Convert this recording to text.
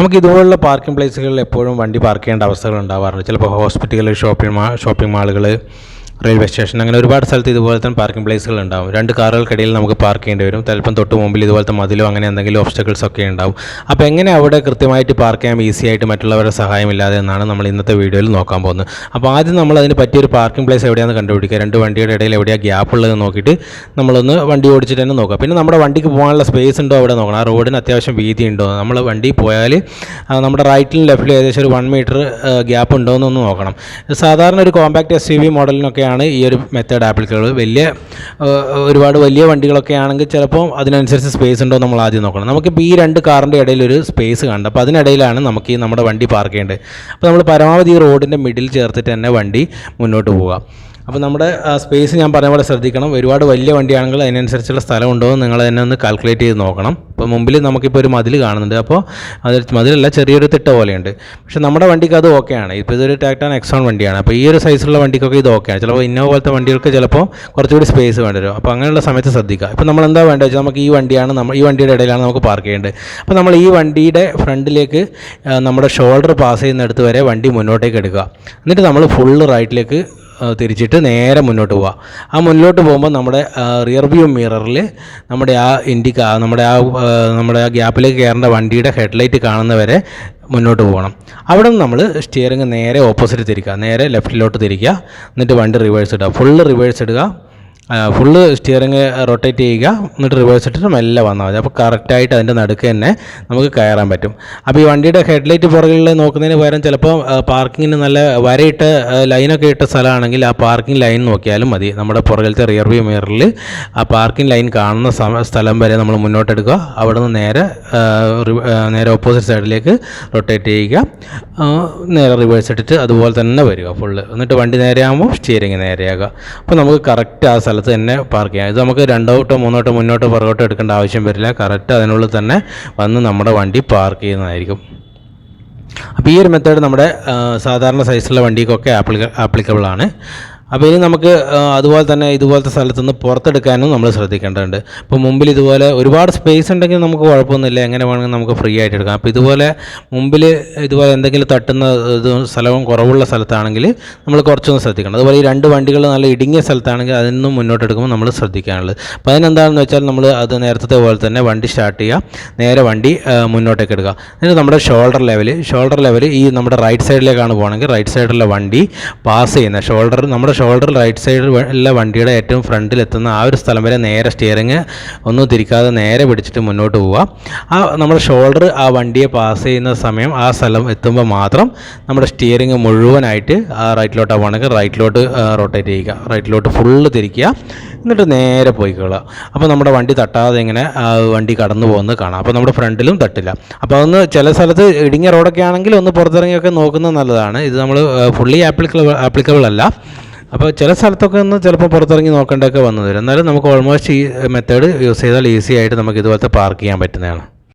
നമുക്ക് ഇതുപോലുള്ള പാർക്കിംഗ് പ്ലേസുകളിൽ എപ്പോഴും വണ്ടി പാർക്ക് ചെയ്യേണ്ട അവസ്ഥകൾ ഉണ്ടാവാറുണ്ട്. ചിലപ്പോൾ ഹോസ്പിറ്റലുകൾ ഷോപ്പിംഗ് മാ ഷോപ്പിംഗ് മാളുകൾ റെയിൽവേ സ്റ്റേഷൻ. അങ്ങനെ ഒരുപാട് സ്ഥലത്ത് ഇതുപോലത്തെ പാർക്കിംഗ് പ്ലേസുകൾ ഉണ്ടാവും. രണ്ട് കാറുകൾക്കിടയിൽ നമുക്ക് പാർക്ക് ചെയ്യേണ്ടി വരും. ചിലപ്പം തൊട്ട് മുമ്പിൽ ഇതുപോലത്തെ മതിലോ അങ്ങനെ എന്തെങ്കിലും ഒബ്സ്റ്റക്കിൾസ് ഒക്കെ ഉണ്ടാവും. അപ്പോൾ എങ്ങനെ അവിടെ കൃത്യമായിട്ട് പാർക്ക് ചെയ്യാൻ ഈസി ആയിട്ട് മറ്റുള്ളവരുടെ സഹായമില്ലാതെ എന്നാണ് നമ്മൾ ഇന്നത്തെ വീഡിയോയിൽ നോക്കാൻ പോകുന്നത്. അപ്പോൾ ആദ്യം നമ്മൾ അതിന് പറ്റിയൊരു പാർക്കിംഗ് പ്ലേസ് എവിടെയാണെന്ന് കണ്ടുപിടിക്കുക. രണ്ട് വണ്ടിയുടെ ഇടയിൽ എവിടെയാണ് ഗ്യാപ്പ് ഉള്ളത് നോക്കിയിട്ട് നമ്മളൊന്ന് വണ്ടി ഓടിച്ചിട്ട് തന്നെ നോക്കുക. പിന്നെ നമ്മുടെ വണ്ടിക്ക് പോകാനുള്ള സ്പേസ് ഉണ്ടോ അവിടെ നോക്കണം. ആ റോഡിന് അത്യാവശ്യം വീതി ഉണ്ടോ? നമ്മൾ വണ്ടി പോയാൽ നമ്മുടെ റൈറ്റിലും ലെഫ്റ്റിലും ഏകദേശം ഒരു വൺ മീറ്റർ ഗ്യാപ്പ് ഉണ്ടോ എന്നൊന്ന് നോക്കണം. സാധാരണ ഒരു കോമ്പാക്ട് എസ് യു വി മോഡലിനൊക്കെയാണ് ഈ ഒരു മെത്തേഡ് ആപ്ലിക്കബിൾ വലിയ ഒരുപാട് വലിയ വണ്ടികളൊക്കെ ആണെങ്കിൽ ചിലപ്പോൾ അതിനനുസരിച്ച് സ്പേസ് ഉണ്ടോ നമ്മൾ ആദ്യം നോക്കണം. നമുക്കിപ്പോൾ ഈ രണ്ട് കാറിന്റെ ഇടയിൽ ഒരു സ്പേസ് കണ്ട് അപ്പോൾ അതിനിടയിലാണ് നമുക്ക് ഈ നമ്മുടെ വണ്ടി പാർക്ക് ചെയ്യേണ്ടത്. അപ്പോൾ നമ്മൾ പരമാവധി ഈ റോഡിന്റെ മിഡിൽ ചേർത്തിട്ട് തന്നെ വണ്ടി മുന്നോട്ട് പോവുക. അപ്പോൾ നമ്മുടെ സ്പേസ് ഞാൻ പറഞ്ഞ പോലെ ശ്രദ്ധിക്കണം. ഒരുപാട് വലിയ വണ്ടിയാണെങ്കിൽ അതിനനുസരിച്ചുള്ള സ്ഥലം ഉണ്ടോ എന്ന് നിങ്ങൾ തന്നെ ഒന്ന് കാൽക്കുലേറ്റ് ചെയ്ത് നോക്കണം. ഇപ്പോൾ മുമ്പിൽ നമുക്കിപ്പോൾ ഒരു മതിൽ കാണുന്നുണ്ട്. അപ്പോൾ അത് മതിലല്ല ചെറിയൊരു തിട്ട പോലെയുണ്ട്. പക്ഷേ നമ്മുടെ വണ്ടിക്ക് അത് ഓക്കെയാണ്. ഇപ്പോൾ ഇതൊരു ടാക്ടാൻ എക്സോൺ വണ്ടിയാണ്. അപ്പോൾ ഈ ഒരു സൈസിലുള്ള വണ്ടിക്കൊക്കെ ഇത് ഓക്കെയാണ്. ചിലപ്പോൾ ഇന്നോ പോലത്തെ വണ്ടികൾക്ക് ചിലപ്പോൾ കുറച്ചുകൂടി സ്പേസ് വേണ്ടി വരും. അപ്പോൾ അങ്ങനെയുള്ള സമയത്ത് ശ്രദ്ധിക്കുക. ഇപ്പോൾ നമ്മൾ എന്താ വേണ്ടത് വെച്ചാൽ നമുക്ക് ഈ വണ്ടിയാണ് നമ്മൾ ഈ വണ്ടിയുടെ ഇടയിലാണ് നമുക്ക് പാർക്ക് ചെയ്യേണ്ടത്. അപ്പോൾ നമ്മൾ ഈ വണ്ടിയുടെ ഫ്രണ്ടിലേക്ക് നമ്മുടെ ഷോൾഡർ പാസ് ചെയ്യുന്നിടത്ത് വരെ വണ്ടി മുന്നോട്ടേക്ക് എടുക്കുക. എന്നിട്ട് നമ്മൾ ഫുള്ള് റൈറ്റിലേക്ക് തിരിച്ചിട്ട് നേരെ മുന്നോട്ട് പോവുക ആ മുന്നോട്ട് പോകുമ്പോൾ നമ്മുടെ റിയർ വ്യൂ മിററിൽ നമ്മുടെ ആ ഇൻഡിക്ക നമ്മുടെ ആ നമ്മുടെ ആ ഗ്യാപ്പിലേക്ക് കയറേണ്ട വണ്ടിയുടെ ഹെഡ്ലൈറ്റ് കാണുന്നവരെ മുന്നോട്ട് പോകണം. അവിടെ നിന്ന് നമ്മൾ സ്റ്റിയറിങ് നേരെ ഓപ്പോസിറ്റ് തിരിക്കുക. നേരെ ലെഫ്റ്റിലോട്ട് തിരിക്കുക. എന്നിട്ട് വണ്ടി റിവേഴ്സ് ഇടുക. ഫുള്ള് റിവേഴ്സ് ഇടുക. ഫുള്ള് സ്റ്റിയറിങ് റൊട്ടേറ്റ് ചെയ്യുക. എന്നിട്ട് റിവേഴ്സ് ഇട്ടിട്ട് മെല്ലെ വന്നാൽ മതി. അപ്പോൾ കറക്റ്റായിട്ട് അതിന്റെ നടുക്ക് തന്നെ നമുക്ക് കയറാൻ പറ്റും. അപ്പോൾ ഈ വണ്ടിയുടെ ഹെഡ്ലൈറ്റ് പുറകിൽ നോക്കുന്നതിന് പകരം ചിലപ്പോൾ പാർക്കിങ്ങിന് നല്ല വരയിട്ട് ലൈനൊക്കെ ഇട്ട സ്ഥലമാണെങ്കിൽ ആ പാർക്കിംഗ് ലൈൻ നോക്കിയാലും മതി. നമ്മുടെ പുറകിലത്തെ റിയർ വ്യൂ മിററിൽ ആ പാർക്കിംഗ് ലൈൻ കാണുന്ന സ്ഥലം വരെ നമ്മൾ മുന്നോട്ടെടുക്കുക. അവിടെ നിന്ന് നേരെ നേരെ ഓപ്പോസിറ്റ് സൈഡിലേക്ക് റൊട്ടേറ്റ് ചെയ്യുക. നേരെ റിവേഴ്സ് ഇട്ടിട്ട് അതുപോലെ തന്നെ വരിക ഫുള്ള് എന്നിട്ട് വണ്ടി നേരെയാകുമ്പോൾ സ്റ്റിയറിങ് നേരെയാകുക. അപ്പോൾ നമുക്ക് കറക്റ്റ് ആ സ്ഥലത്ത് തന്നെ പാർക്ക് ചെയ്യാം. ഇത് നമുക്ക് രണ്ടോട്ടോ മൂന്നോട്ടോ മുന്നോട്ടോ പുറകോട്ടോ എടുക്കേണ്ട ആവശ്യം വരില്ല. കറക്റ്റ് അതിനുള്ളിൽ തന്നെ വന്ന് നമ്മുടെ വണ്ടി പാർക്ക് ചെയ്യുന്നതായിരിക്കും. അപ്പോൾ ഈ ഒരു മെത്തേഡ് നമ്മുടെ സാധാരണ സൈസുള്ള വണ്ടിക്കൊക്കെ ആപ്ലിക്ക ആപ്ലിക്കബിൾ ആണ്. അപ്പോൾ ഇനി നമുക്ക് അതുപോലെ തന്നെ ഇതുപോലത്തെ സ്ഥലത്തു നിന്ന് പുറത്തെടുക്കാനും നമ്മൾ ശ്രദ്ധിക്കേണ്ടതുണ്ട്. ഇപ്പോൾ മുമ്പിൽ ഇതുപോലെ ഒരുപാട് സ്പേസ് ഉണ്ടെങ്കിൽ നമുക്ക് കുഴപ്പമൊന്നുമില്ല. എങ്ങനെ വേണമെങ്കിൽ നമുക്ക് ഫ്രീ ആയിട്ട് എടുക്കാം. അപ്പോൾ ഇതുപോലെ മുമ്പിൽ ഇതുപോലെ എന്തെങ്കിലും തട്ടുന്ന ഇത് സ്ഥലവും കുറവുള്ള സ്ഥലത്താണെങ്കിൽ നമ്മൾ കുറച്ചൊന്ന് ശ്രദ്ധിക്കണം. അതുപോലെ ഈ രണ്ട് വണ്ടികൾ നല്ല ഇടുങ്ങിയ സ്ഥലത്താണെങ്കിൽ അതിൽ മുന്നോട്ട് എടുക്കുമ്പോൾ നമ്മൾ ശ്രദ്ധിക്കാനുള്ളത്. അപ്പോൾ അതിനെന്താണെന്ന് വെച്ചാൽ നമ്മൾ അത് നേരത്തെ പോലെ തന്നെ വണ്ടി സ്റ്റാർട്ട് ചെയ്യുക. നേരെ വണ്ടി മുന്നോട്ടേക്ക് എടുക്കുക. എന്നിട്ട് നമ്മുടെ ഷോൾഡർ ലെവൽ ഷോൾഡർ ലെവൽ ഈ നമ്മുടെ റൈറ്റ് സൈഡിലേക്കാണ് പോകണമെങ്കിൽ റൈറ്റ് സൈഡിലുള്ള വണ്ടി പാസ് ചെയ്യുന്ന ഷോൾഡർ നമ്മുടെ ഷോൾഡർ റൈറ്റ് സൈഡിൽ ഉള്ള വണ്ടിയുടെ ഏറ്റവും ഫ്രണ്ടിൽ എത്തുന്ന ആ ഒരു സ്ഥലം വരെ നേരെ സ്റ്റിയറിങ് ഒന്നും തിരിക്കാതെ നേരെ പിടിച്ചിട്ട് മുന്നോട്ട് പോവുക ആ നമ്മുടെ ഷോൾഡർ ആ വണ്ടിയെ പാസ് ചെയ്യുന്ന സമയം ആ സ്ഥലം എത്തുമ്പോൾ മാത്രം നമ്മുടെ സ്റ്റിയറിങ് മുഴുവനായിട്ട് ആ റൈറ്റിലോട്ട് ആവുകയാണെങ്കിൽ റൈറ്റിലോട്ട് റൊട്ടേറ്റ് ചെയ്യുക. റൈറ്റിലോട്ട് ഫുള്ള് തിരിക്കുക. എന്നിട്ട് നേരെ പോയിക്കൊള്ളുക അപ്പോൾ നമ്മുടെ വണ്ടി തട്ടാതെ ഇങ്ങനെ വണ്ടി കടന്നു പോകുന്നത് കാണാം. അപ്പോൾ നമ്മുടെ ഫ്രണ്ടിലും തട്ടില്ല. അപ്പോൾ അതൊന്ന് ചില സ്ഥലത്ത് ഇടുങ്ങിയ റോഡൊക്കെ ആണെങ്കിൽ ഒന്ന് പുറത്തിറങ്ങിയൊക്കെ നോക്കുന്നത് നല്ലതാണ്. ഇത് നമ്മൾ ഫുള്ളി ആപ്ലിക്കബിൾ ആപ്ലിക്കബിൾ അല്ല. അപ്പോൾ ചില സ്ഥലത്തൊക്കെ ഒന്ന് ചിലപ്പോൾ പുറത്തിറങ്ങി നോക്കേണ്ടതൊക്കെ വന്നു വരും എന്നാലും നമുക്ക് ഓൾമോസ്റ്റ് ഈ മെത്തേഡ് യൂസ് ചെയ്താൽ ഈസി ആയിട്ട് നമുക്ക് ഇതുപോലത്തെ പാർക്ക് ചെയ്യാൻ പറ്റുന്നതാണ്.